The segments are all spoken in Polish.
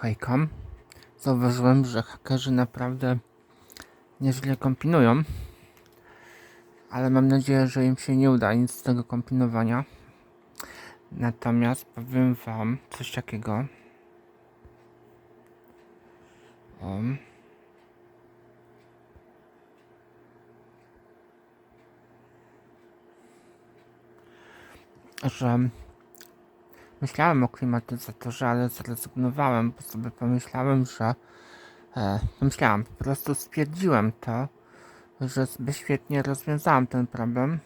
Hejka. Zauważyłem, że hakerzy naprawdę nieźle kombinują, ale mam nadzieję, że im się nie uda nic z tego kombinowania. Natomiast powiem wam coś takiego. O. Że myślałem o klimatyzatorze, ale zrezygnowałem, bo sobie pomyślałem, że e, pomyślałem, po prostu stwierdziłem to, że sobie świetnie rozwiązałem ten problem.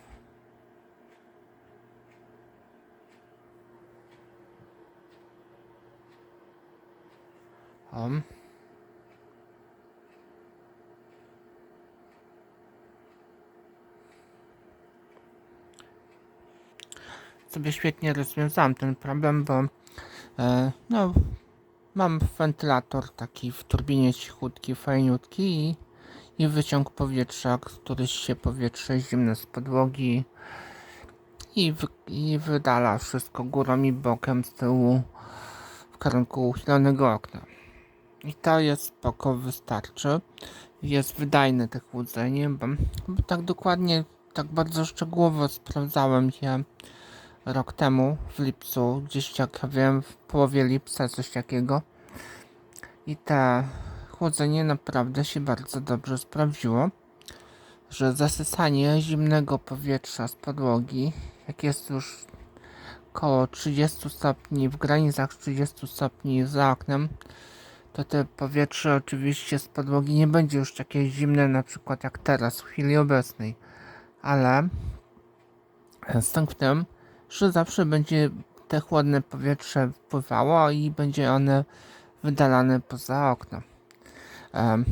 O. sobie świetnie rozwiązałem ten problem, bo e, no, mam wentylator taki w turbinie cichutki, fajniutki i, i wyciąg powietrza, który się powietrze zimne z podłogi i, wy, i wydala wszystko górą i bokiem z tyłu w kierunku uchylonego okna. I to jest spoko, wystarczy. Jest wydajne to chłodzenie, bo, bo tak dokładnie, tak bardzo szczegółowo sprawdzałem je rok temu w lipcu, gdzieś jak ja wiem, w połowie lipca, coś takiego. I te chłodzenie naprawdę się bardzo dobrze sprawdziło, że zasysanie zimnego powietrza z podłogi, jak jest już około 30 stopni, w granicach 30 stopni za oknem, to te powietrze oczywiście z podłogi nie będzie już takie zimne na przykład jak teraz w chwili obecnej, ale z tym, że zawsze będzie te chłodne powietrze wpływało i będzie one wydalane poza okno. Um,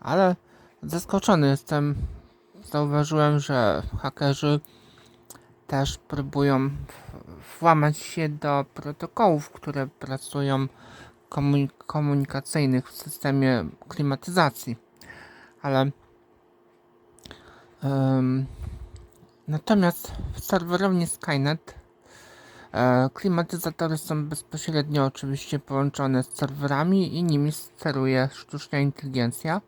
ale zaskoczony jestem. Zauważyłem, że hakerzy też próbują włamać się do protokołów, które pracują komunik komunikacyjnych w systemie klimatyzacji. Ale um, Natomiast w serwerowni Skynet e, klimatyzatory są bezpośrednio oczywiście połączone z serwerami i nimi steruje sztuczna inteligencja.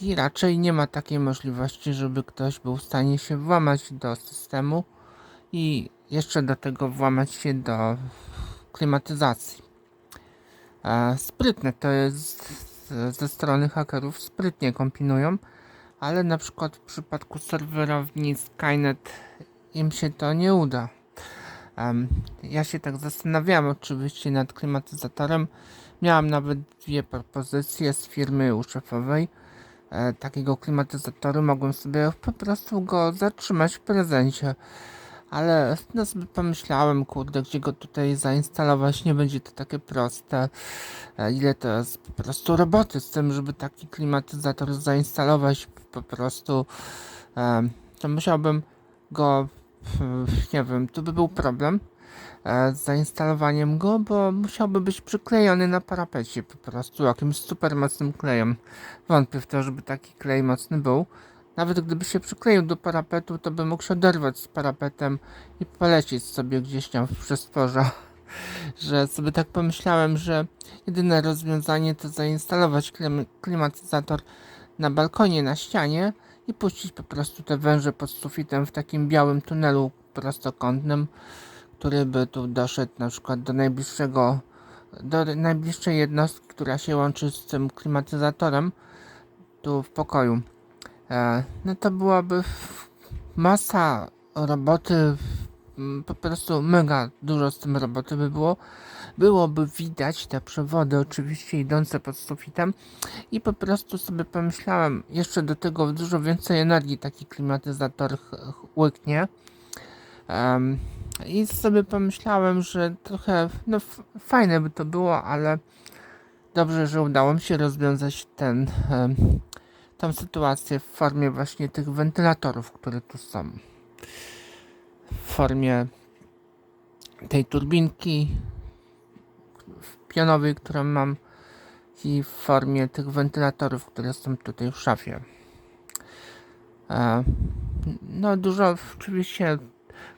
I raczej nie ma takiej możliwości, żeby ktoś był w stanie się włamać do systemu i jeszcze do tego włamać się do klimatyzacji. E, sprytne to jest ze strony hakerów, sprytnie kombinują ale na przykład w przypadku serwerowni Skynet im się to nie uda. Um, ja się tak zastanawiałem oczywiście nad klimatyzatorem. Miałam nawet dwie propozycje z firmy uszefowej e, takiego klimatyzatoru. Mogłem sobie po prostu go zatrzymać w prezencie. Ale no sobie pomyślałem, kurde, gdzie go tutaj zainstalować, nie będzie to takie proste. E, ile to jest po prostu roboty z tym, żeby taki klimatyzator zainstalować po prostu. E, to musiałbym go, nie wiem, to by był problem e, z zainstalowaniem go, bo musiałby być przyklejony na parapecie po prostu jakimś super mocnym klejem. Wątpię w to, żeby taki klej mocny był. Nawet gdyby się przykleił do parapetu, to by mógł się oderwać z parapetem i polecieć sobie gdzieś tam w przestworze. Że sobie tak pomyślałem, że jedyne rozwiązanie to zainstalować klim klimatyzator na balkonie, na ścianie i puścić po prostu te węże pod sufitem w takim białym tunelu prostokątnym, który by tu doszedł na przykład do najbliższego, do najbliższej jednostki, która się łączy z tym klimatyzatorem tu w pokoju. E, no to byłaby masa roboty, po prostu mega dużo z tym roboty by było. Byłoby widać te przewody oczywiście idące pod sufitem i po prostu sobie pomyślałem, jeszcze do tego dużo więcej energii taki klimatyzator łyknie. Um, I sobie pomyślałem, że trochę no, fajne by to było, ale dobrze, że udało mi się rozwiązać ten um, tą sytuację w formie właśnie tych wentylatorów, które tu są. W formie tej turbinki pionowej, którą mam i w formie tych wentylatorów, które są tutaj w szafie. E, no dużo, oczywiście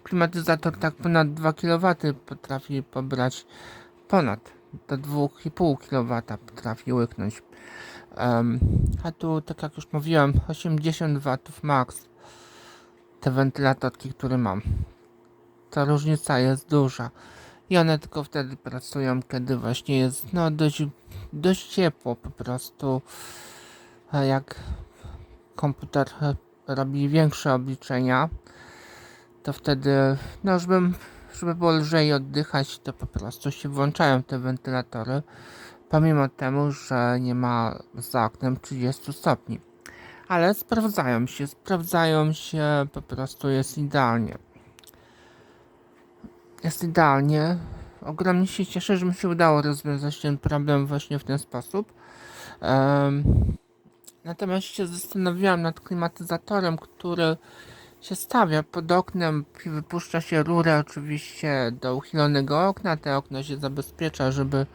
klimatyzator tak ponad 2 kW potrafi pobrać ponad do 2,5 kW potrafi łyknąć. A tu, tak jak już mówiłem, 80 W max te wentylatorki, które mam. Ta różnica jest duża. I one tylko wtedy pracują, kiedy właśnie jest no dość, dość ciepło po prostu. Jak komputer robi większe obliczenia, to wtedy, no żebym, żeby było lżej oddychać, to po prostu się włączają te wentylatory, pomimo temu, że nie ma za oknem 30 stopni. Ale sprawdzają się, sprawdzają się, po prostu jest idealnie. Jest idealnie. Ogromnie się cieszę, że mi się udało rozwiązać ten problem właśnie w ten sposób. Em, natomiast się zastanawiałam nad klimatyzatorem, który się stawia pod oknem i wypuszcza się rurę oczywiście do uchylonego okna. Te okno się zabezpiecza, żeby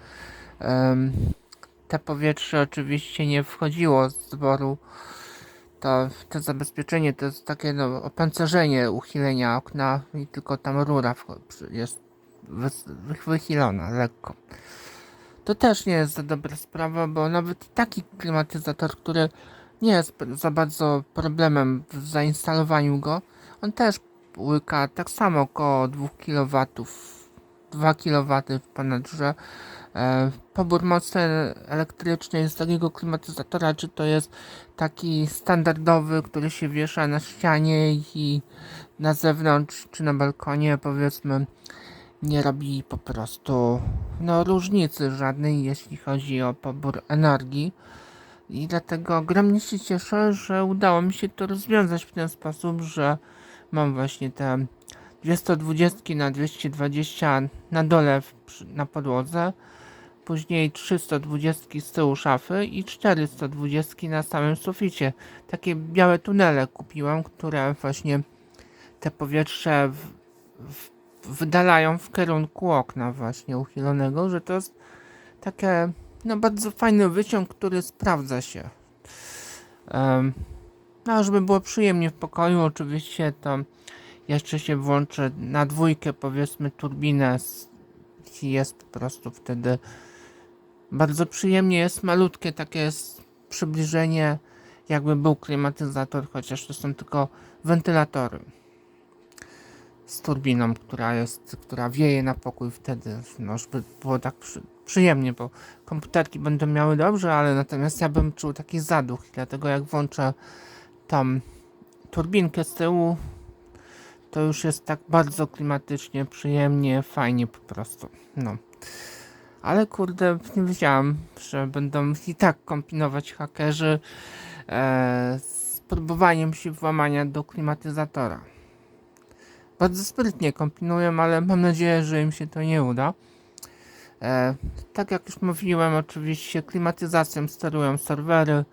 te powietrze oczywiście nie wchodziło z dworu. To, to zabezpieczenie to jest takie no, opancerzenie uchylenia okna i tylko tam rura jest wychylona lekko. To też nie jest za dobra sprawa, bo nawet taki klimatyzator, który nie jest za bardzo problemem w zainstalowaniu go, on też łyka tak samo około 2 kW, 2 kW ponad, że e, pobór mocy elektrycznej z takiego klimatyzatora, czy to jest taki standardowy, który się wiesza na ścianie i na zewnątrz, czy na balkonie, powiedzmy, nie robi po prostu no, różnicy żadnej, jeśli chodzi o pobór energii. I dlatego ogromnie się cieszę, że udało mi się to rozwiązać w ten sposób, że mam właśnie te 220 na 220 na dole w, na podłodze, później 320 z tyłu szafy i 420 na samym suficie. Takie białe tunele kupiłam, które właśnie te powietrze w, w, wydalają w kierunku okna właśnie uchylonego, że to jest takie no bardzo fajny wyciąg, który sprawdza się. Em, no, żeby było przyjemnie w pokoju, oczywiście to jeszcze się włączę na dwójkę, powiedzmy, turbinę. Jest po prostu wtedy bardzo przyjemnie. Jest malutkie takie jest przybliżenie, jakby był klimatyzator, chociaż to są tylko wentylatory z turbiną, która jest, która wieje na pokój wtedy, no, żeby było tak przy, przyjemnie, bo komputerki będą miały dobrze, ale natomiast ja bym czuł taki zaduch, dlatego jak włączę tą turbinkę z tyłu, to już jest tak bardzo klimatycznie, przyjemnie, fajnie po prostu, no. Ale kurde, nie wiedziałam, że będą i tak kombinować hakerzy e, z próbowaniem się włamania do klimatyzatora. Bardzo sprytnie kombinują, ale mam nadzieję, że im się to nie uda. E, tak jak już mówiłem, oczywiście klimatyzacją sterują serwery.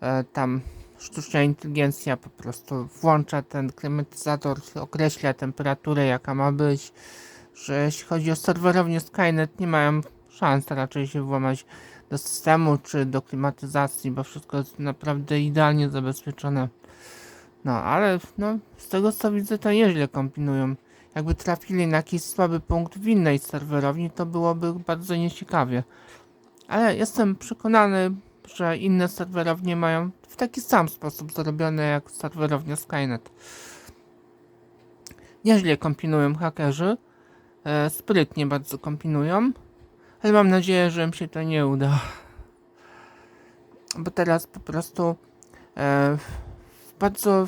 E, tam sztuczna inteligencja po prostu włącza ten klimatyzator, określa temperaturę, jaka ma być. Że jeśli chodzi o serwerownię Skynet, nie mają szans raczej się włamać do systemu czy do klimatyzacji, bo wszystko jest naprawdę idealnie zabezpieczone. No, ale no, z tego co widzę, to nieźle kombinują. Jakby trafili na jakiś słaby punkt w innej serwerowni, to byłoby bardzo nieciekawie. Ale jestem przekonany, że inne serwerownie mają w taki sam sposób zrobione jak serwerownia Skynet. Nieźle kombinują hakerzy. E, sprytnie bardzo kombinują. Ale mam nadzieję, że im się to nie uda. Bo teraz po prostu e, w bardzo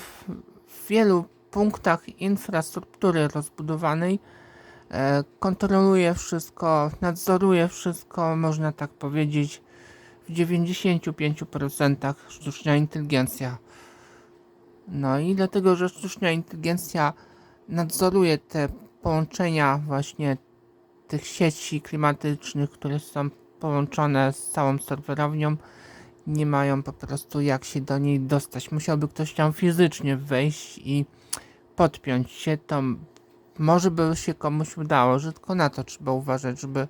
wielu punktach infrastruktury rozbudowanej e, kontroluje wszystko, nadzoruje wszystko, można tak powiedzieć, w 95% sztuczna inteligencja. No i dlatego, że sztuczna inteligencja nadzoruje te połączenia właśnie tych sieci klimatycznych, które są połączone z całą serwerownią, nie mają po prostu jak się do niej dostać. Musiałby ktoś tam fizycznie wejść i podpiąć się, to może by się komuś udało, że tylko na to trzeba uważać, żeby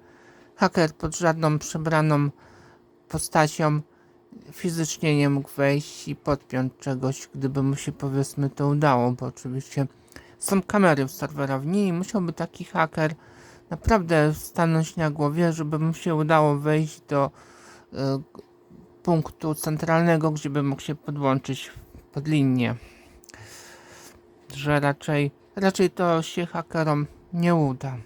haker pod żadną przebraną postacią fizycznie nie mógł wejść i podpiąć czegoś, gdyby mu się powiedzmy to udało, bo oczywiście są kamery w serwerowni i musiałby taki haker naprawdę stanąć na głowie, żeby mu się udało wejść do y, punktu centralnego, gdzie by mógł się podłączyć pod linię. Że raczej, raczej to się hakerom nie uda.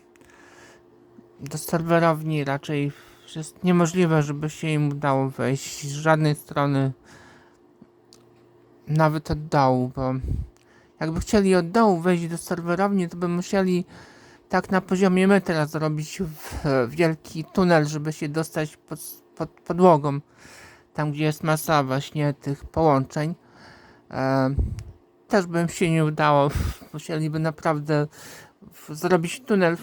Do serwerowni raczej jest niemożliwe, żeby się im udało wejść z żadnej strony, nawet od dołu, bo jakby chcieli od dołu wejść do serwerowni, to by musieli tak na poziomie metra zrobić wielki tunel, żeby się dostać pod, pod podłogą, tam gdzie jest masa właśnie tych połączeń. E, też by im się nie udało, musieliby naprawdę zrobić tunel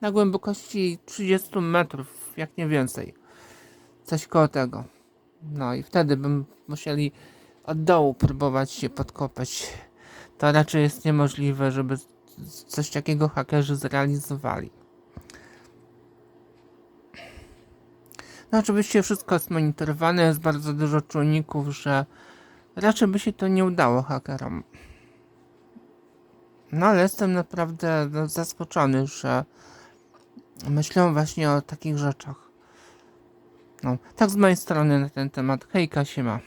na głębokości 30 metrów, jak nie więcej. Coś koło tego. No i wtedy bym musieli od dołu próbować się podkopać. To raczej jest niemożliwe, żeby coś takiego hakerzy zrealizowali. No oczywiście wszystko jest monitorowane, jest bardzo dużo czujników, że raczej by się to nie udało hakerom. No ale jestem naprawdę no, zaskoczony, że myślą właśnie o takich rzeczach. No, tak z mojej strony na ten temat. Hejka, siema.